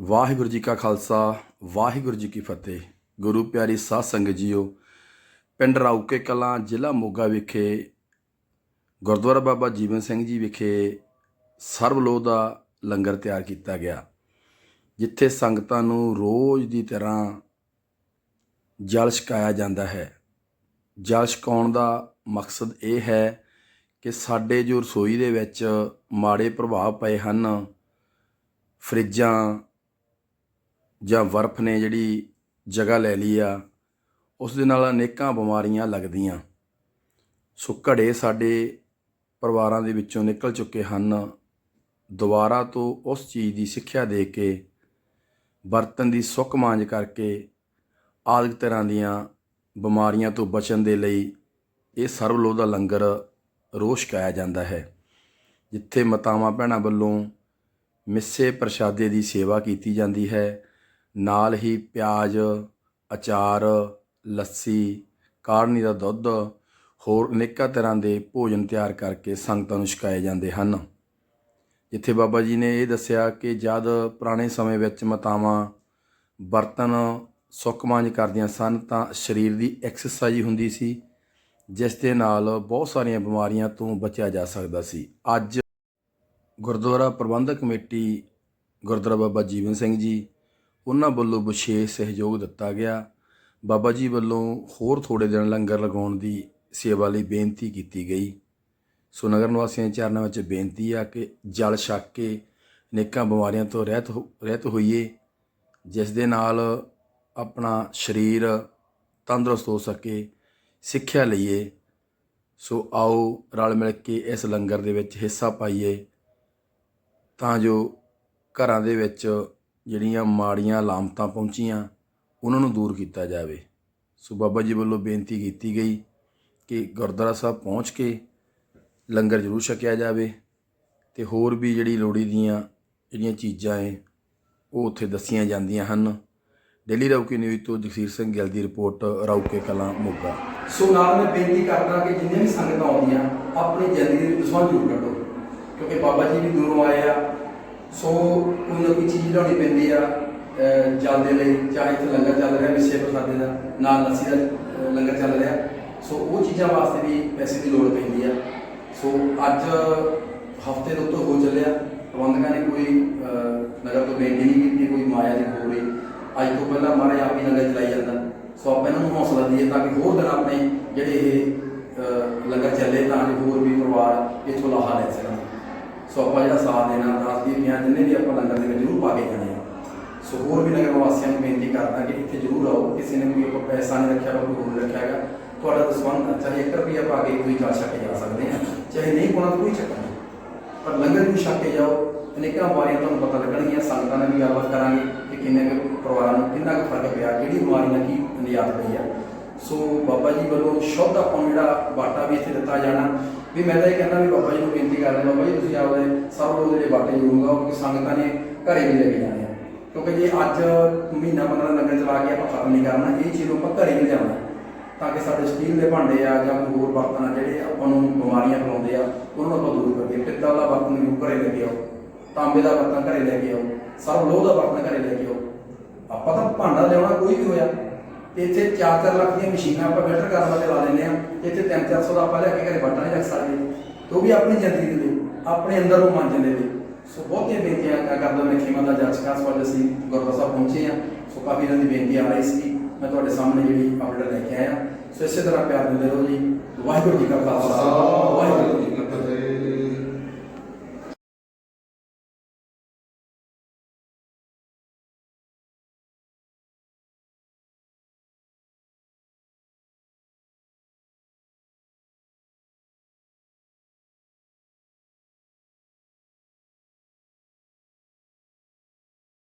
ਵਾਹਿਗੁਰੂ ਜੀ ਕਾ ਖਾਲਸਾ, ਵਾਹਿਗੁਰੂ ਜੀ ਕੀ ਫਤਿਹ। ਗੁਰੂ ਪਿਆਰੀ ਸਾਧ ਸੰਗਤ ਜੀਓ, ਪਿੰਡ ਰਾਊਕੇ ਕਲਾਂ, ਜ਼ਿਲ੍ਹਾ ਮੋਗਾ ਵਿਖੇ, ਗੁਰਦੁਆਰਾ ਬਾਬਾ ਜੀਵਨ ਸਿੰਘ ਜੀ ਵਿਖੇ ਸਰਬਲੋਹ ਦਾ ਲੰਗਰ ਤਿਆਰ ਕੀਤਾ ਗਿਆ, ਜਿੱਥੇ ਸੰਗਤਾਂ ਨੂੰ ਰੋਜ਼ ਦੀ ਤਰ੍ਹਾਂ ਜਲ ਛਕਾਇਆ ਜਾਂਦਾ ਹੈ। ਜਲ ਛਕਾਉਣ ਦਾ ਮਕਸਦ ਇਹ ਹੈ ਕਿ ਸਾਡੇ ਜੋ ਰਸੋਈ ਦੇ ਵਿੱਚ ਮਾੜੇ ਪ੍ਰਭਾਵ ਪਏ ਹਨ, ਫਰਿੱਜਾਂ ਜਾਂ ਬਰਫ਼ ਨੇ ਜਿਹੜੀ ਜਗ੍ਹਾ ਲੈ ਲਈ ਆ, ਉਸ ਦੇ ਨਾਲ ਅਨੇਕਾਂ ਬਿਮਾਰੀਆਂ ਲੱਗਦੀਆਂ। ਸੋ ਘੜੇ ਸਾਡੇ ਪਰਿਵਾਰਾਂ ਦੇ ਵਿੱਚੋਂ ਨਿਕਲ ਚੁੱਕੇ ਹਨ। ਦੁਬਾਰਾ ਤੋਂ ਉਸ ਚੀਜ਼ ਦੀ ਸਿੱਖਿਆ ਦੇ ਕੇ, ਬਰਤਨ ਦੀ ਸੁੱਕ ਮਾਂਜ ਕਰਕੇ, ਆਦਿਕ ਤਰ੍ਹਾਂ ਦੀਆਂ ਬਿਮਾਰੀਆਂ ਤੋਂ ਬਚਣ ਦੇ ਲਈ ਇਹ ਸਰਬਲੋਹ ਦਾ ਲੰਗਰ ਰੋਜ਼ ਛਕਾਇਆ ਜਾਂਦਾ ਹੈ, ਜਿੱਥੇ ਮਾਤਾਵਾਂ ਭੈਣਾਂ ਵੱਲੋਂ ਮਿੱਸੇ ਪ੍ਰਸ਼ਾਦੇ ਦੀ ਸੇਵਾ ਕੀਤੀ ਜਾਂਦੀ ਹੈ। ਨਾਲ ਹੀ ਪਿਆਜ਼, ਅਚਾਰ, ਲੱਸੀ ਕਾੜਨੀ ਦਾ ਦੁੱਧ, ਹੋਰ ਅਨੇਕਾਂ ਤਰ੍ਹਾਂ ਦੇ ਭੋਜਨ ਤਿਆਰ ਕਰਕੇ ਸੰਗਤਾਂ ਨੂੰ ਛਕਾਏ ਜਾਂਦੇ ਹਨ। ਜਿੱਥੇ ਬਾਬਾ ਜੀ ਨੇ ਇਹ ਦੱਸਿਆ ਕਿ ਜਦ ਪੁਰਾਣੇ ਸਮੇਂ ਵਿੱਚ ਮਾਤਾਵਾਂ ਬਰਤਨ ਸੁੱਕ ਕਰਦੀਆਂ ਸਨ, ਤਾਂ ਸਰੀਰ ਦੀ ਐਕਸਰਸਾਈਜ਼ ਹੁੰਦੀ ਸੀ, ਜਿਸ ਦੇ ਨਾਲ ਬਹੁਤ ਸਾਰੀਆਂ ਬਿਮਾਰੀਆਂ ਤੋਂ ਬਚਿਆ ਜਾ ਸਕਦਾ ਸੀ। ਅੱਜ ਗੁਰਦੁਆਰਾ ਪ੍ਰਬੰਧਕ ਕਮੇਟੀ ਗੁਰਦੁਆਰਾ ਬਾਬਾ ਜੀਵਨ ਸਿੰਘ ਜੀ ਉਹਨਾਂ ਵੱਲੋਂ ਵਿਸ਼ੇਸ਼ ਸਹਿਯੋਗ ਦਿੱਤਾ ਗਿਆ। ਬਾਬਾ ਜੀ ਵੱਲੋਂ ਹੋਰ ਥੋੜੇ ਦਿਨ ਲੰਗਰ ਲਗਾਉਣ ਦੀ ਸੇਵਾ ਲਈ ਬੇਨਤੀ ਕੀਤੀ ਗਈ। ਸੋ ਨਗਰ ਨਿਵਾਸੀਆਂ ਦੇ ਚਰਨਾਂ ਵਿੱਚ ਬੇਨਤੀ ਆ ਕਿ ਜਲ ਛਕ ਕੇ ਅਨੇਕਾਂ ਬਿਮਾਰੀਆਂ ਤੋਂ ਰਹਿਤ ਹੋ- ਰਹਿਤ ਹੋਈਏ, ਜਿਸ ਦੇ ਨਾਲ ਆਪਣਾ ਸਰੀਰ ਤੰਦਰੁਸਤ ਹੋ ਸਕੇ, ਸਿੱਖਿਆ ਲਈਏ। ਸੋ ਆਓ ਰਲ ਮਿਲ ਕੇ ਇਸ ਲੰਗਰ ਦੇ ਵਿੱਚ ਹਿੱਸਾ ਪਾਈਏ, ਤਾਂ ਜੋ ਘਰਾਂ ਦੇ ਵਿੱਚ ਜਿਹੜੀਆਂ ਮਾੜੀਆਂ ਲਾਮਤਾਂ ਪਹੁੰਚੀਆਂ, ਉਹਨਾਂ ਨੂੰ ਦੂਰ ਕੀਤਾ ਜਾਵੇ। ਸੋ ਬਾਬਾ ਜੀ ਵੱਲੋਂ ਬੇਨਤੀ ਕੀਤੀ ਗਈ ਕਿ ਗੁਰਦੁਆਰਾ ਸਾਹਿਬ ਪਹੁੰਚ ਕੇ ਲੰਗਰ ਜ਼ਰੂਰ ਛਕਿਆ ਜਾਵੇ ਤੇ ਹੋਰ ਵੀ ਜਿਹੜੀ ਲੋੜੀ ਦੀਆਂ ਜਿਹੜੀਆਂ ਚੀਜ਼ਾਂ ਏ ਉਹ ਉੱਥੇ ਦੱਸੀਆਂ ਜਾਂਦੀਆਂ ਹਨ। ਡੇਲੀ ਰੌਕੇ ਨਿਊਜ਼ ਤੋਂ ਜਗਸੀਰ ਸਿੰਘ ਗਿੱਲ ਦੀ ਰਿਪੋਰਟ, ਰੌਕੇ ਕਲਾਂ, ਮੋਗਾ। ਸੋ ਨਾਲ ਮੈਂ ਬੇਨਤੀ ਕਰਦਾ ਕਿ ਜਿੰਨੇ ਵੀ ਸੰਗਤਾਂ ਆਉਂਦੀਆਂ, ਆਪਣੀ ਜ਼ਿੰਦਗੀ ਦੇ ਵਿੱਚ ਜ਼ਰੂਰ ਕੱਢੋ, ਕਿਉਂਕਿ ਬਾਬਾ ਜੀ ਵੀ ਦੂਰੋਂ ਆਏ ਆ। ਸੋ ਕੋਈ ਨਾ ਕੋਈ ਚੀਜ਼ ਲਿਆਉਣੀ ਪੈਂਦੀ ਆ ਚੱਲਦੇ ਲਈ ਚਾਹੇ ਇੱਥੇ ਲੰਗਰ ਚੱਲ ਰਿਹਾ ਮਿੱਸੇ ਪ੍ਰਸਾਦੇ ਦਾ, ਨਾਲ ਲੱਸੀ ਦਾ ਲੰਗਰ ਚੱਲ ਰਿਹਾ। ਸੋ ਉਹ ਚੀਜ਼ਾਂ ਵਾਸਤੇ ਵੀ ਪੈਸੇ ਦੀ ਲੋੜ ਪੈਂਦੀ ਆ। ਸੋ ਅੱਜ ਹਫ਼ਤੇ ਤੋਂ ਉੱਤੇ ਹੋ ਚੱਲਿਆ। ਪ੍ਰਬੰਧਕਾਂ ਨੇ ਕੋਈ ਨਗਰ ਤੋਂ ਬੇਨਤੀ ਨਹੀਂ ਕੀਤੀ, ਕੋਈ ਮਾਇਆ ਦੀ ਹੋ ਰਹੀ ਅੱਜ ਤੋਂ ਪਹਿਲਾਂ ਮਹਾਰਾਜ ਆਪ ਹੀ ਲੰਗਰ ਚਲਾਈ ਜਾਂਦਾ। ਸੋ ਆਪਾਂ ਇਹਨਾਂ ਨੂੰ ਹੌਸਲਾ ਦਈਏ ਤਾਂ ਕਿ ਹੋਰ ਦਿਨ ਆਪਣੇ ਜਿਹੜੇ ਇਹ ਲੰਗਰ ਚੱਲੇ ਤਾਂ ਕਿ ਹੋਰ ਵੀ ਪਰਿਵਾਰ ਇੱਥੋਂ ਲਾਹਾ ਲੈ ਸਕਣ। ਸੋ ਆਪਾਂ ਜਿਹੜਾ ਸਾਥ ਦੇਣਾ ਦਾਸ ਜਿੰਨੇ ਵੀ ਆਪਾਂ ਲੰਗਰ ਦੇ ਵਿੱਚ ਜ਼ਰੂਰ ਪਾ ਕੇ ਜਾਣੇ ਆ। ਸੋ ਹੋਰ ਵੀ ਨਗਰ ਵਾਸੀਆਂ ਨੂੰ ਬੇਨਤੀ ਕਰਦਾ ਕਿ ਇੱਥੇ ਜ਼ਰੂਰ ਆਓ। ਕਿਸੇ ਨੇ ਕੋਈ ਆਪਾਂ ਪੈਸਾ ਨਹੀਂ ਰੱਖਿਆ ਵਾ, ਕੋਈ ਹੋਰ ਰੱਖਿਆ ਹੈਗਾ। ਤੁਹਾਡਾ ਦਸਵੰਦ ਚਾਹੇ 1 ਰੁਪਿਆ ਪਾ ਕੇ ਕੋਈ ਜਾ ਛੱਕ ਜਾ ਸਕਦੇ ਆ ਚਾਹੇ ਨਹੀਂ ਪਾਉਣਾ ਕੋਈ ਚੱਕਰ ਨਹੀਂ। ਪਰ ਲੰਗਰ ਨੂੰ ਛੱਕ ਕੇ ਜਾਓ। ਅਨੇਕਾਂ ਬਿਮਾਰੀਆਂ ਤੁਹਾਨੂੰ ਪਤਾ ਲੱਗਣਗੀਆਂ ਸੰਗਤਾਂ ਨਾਲ ਵੀ ਗੱਲਬਾਤ ਕਰਾਂਗੇ ਕਿ ਕਿੰਨੇ ਕੁ ਪਰਿਵਾਰਾਂ ਨੂੰ ਕਿੰਨਾ ਕੁ ਫ਼ਰਕ ਪਿਆ ਕਿਹੜੀ ਬਿਮਾਰੀ ਨਾਲ ਕੀ ਨਿਯਾਤ ਪਈ ਆ। ਸੋ ਬਾਬਾ ਜੀ ਵੱਲੋਂ ਸ਼ੁੱਧ ਆਪਾਂ ਨੂੰ ਜਿਹੜਾ ਬਾਟਾ ਵੀ ਇੱਥੇ ਦਿੱਤਾ ਜਾਣਾ। ਵੀ ਮੈਂ ਤਾਂ ਇਹ ਕਹਿੰਦਾ ਵੀ ਬਾਬਾ ਜੀ ਨੂੰ ਬੇਨਤੀ ਕਰਦਾ ਬਾਬਾ ਜੀ ਤੁਸੀਂ ਆਪਦੇ ਸਭ ਲੋਕ ਜਿਹੜੇ ਬਾਟੇ ਜਰੂਰਗਾ ਕਿ ਸੰਗਤਾਂ ਨੇ ਘਰੇ ਵੀ ਲੈ ਕੇ ਜਾਣੇ ਆ। ਕਿਉਂਕਿ ਜੇ ਅੱਜ ਮਹੀਨਾ 15 ਲੰਗਰ ਚਲਾ ਕੇ ਆਪਾਂ ਖਤਮ ਨਹੀਂ ਕਰਨਾ, ਇਹ ਚੀਜ਼ ਨੂੰ ਆਪਾਂ ਘਰੇ ਵੀ ਲਿਆਉਣਾ। ਤਾਂ ਕਿ ਸਾਡੇ ਸਟੀਲ ਦੇ ਭਾਂਡੇ ਆ ਜਾਂ ਕੋਈ ਹੋਰ ਬਰਤਨ ਆ, ਜਿਹੜੇ ਆਪਾਂ ਨੂੰ ਬਿਮਾਰੀਆਂ ਫੈਲਾਉਂਦੇ ਆ, ਉਹਨਾਂ ਨੂੰ ਆਪਾਂ ਦੂਰ ਕਰੀਏ। ਪਿੱਤਲ ਦਾ ਬਰਤਨ ਵੀ ਘਰੇ ਲੈ ਕੇ ਆਓ, ਤਾਂਬੇ ਦਾ ਬਰਤਨ ਘਰੇ ਲੈ ਕੇ ਆਓ ਸਭ ਲੋਹ ਦਾ ਬਰਤਨ ਘਰੇ ਲੈ ਕੇ ਆਓ। ਆਪਾਂ ਤਾਂ ਭਾਂਡਾ ਲਿਆਉਣਾ ਕੋਈ ਵੀ ਹੋਇਆ। ਤੇ ਇੱਥੇ 4-4 ਲੱਖ ਦੀਆਂ ਮਸ਼ੀਨਾਂ ਆਪਾਂ ਫਿਲਟਰ ਕਰਨ ਵਾਲੇ ਲਾ ਲੈਂਦੇ ਆ ਇੱਥੇ 3-400 ਦਾ ਆਪਾਂ ਲੈ ਕੇ ਘਰੇ ਬਰਤਨ ਨਹੀਂ ਰੱਖ ਸਕਦੇ। ਤੇ ਉਹ ਵੀ ਆਪਣੀ ਜ਼ਿੰਦਗੀ ਦੇ ਲਈ ਆਪਣੇ ਅੰਦਰ ਨੂੰ ਮਾਂਜਣ ਦੇ ਲਈ। ਸੋ ਬਹੁਤੀਆਂ ਬੇਨਤੀਆਂ ਕਰ- ਕਰਦਾ ਮੈਂ ਖੇਮਾ ਦਾ ਜੱਜ ਖਾਸ ਵਾਲੇ ਅਸੀਂ ਗੁਰਦੁਆਰਾ ਸਾਹਿਬ ਪਹੁੰਚੇ ਆ ਸੋ ਕਾਫੀ ਇਹਨਾਂ ਦੀ ਬੇਨਤੀ ਆ ਰਹੀ ਸੀ। ਮੈਂ ਤੁਹਾਡੇ ਸਾਹਮਣੇ ਜਿਹੜੀ ਅਪਡੇਟ ਲੈ ਕੇ ਆਇਆ। ਸੋ ਇਸੇ ਤਰ੍ਹਾਂ ਪਿਆਰ ਦਿੰਦੇ ਰਹੋ ਜੀ। ਵਾਹਿਗੁਰੂ ਜੀ ਕਾ ਖਾਲਸਾ। ਵਾਹਿਗੁਰੂ ਜੀ ਕੀ ਫਤਿਹ।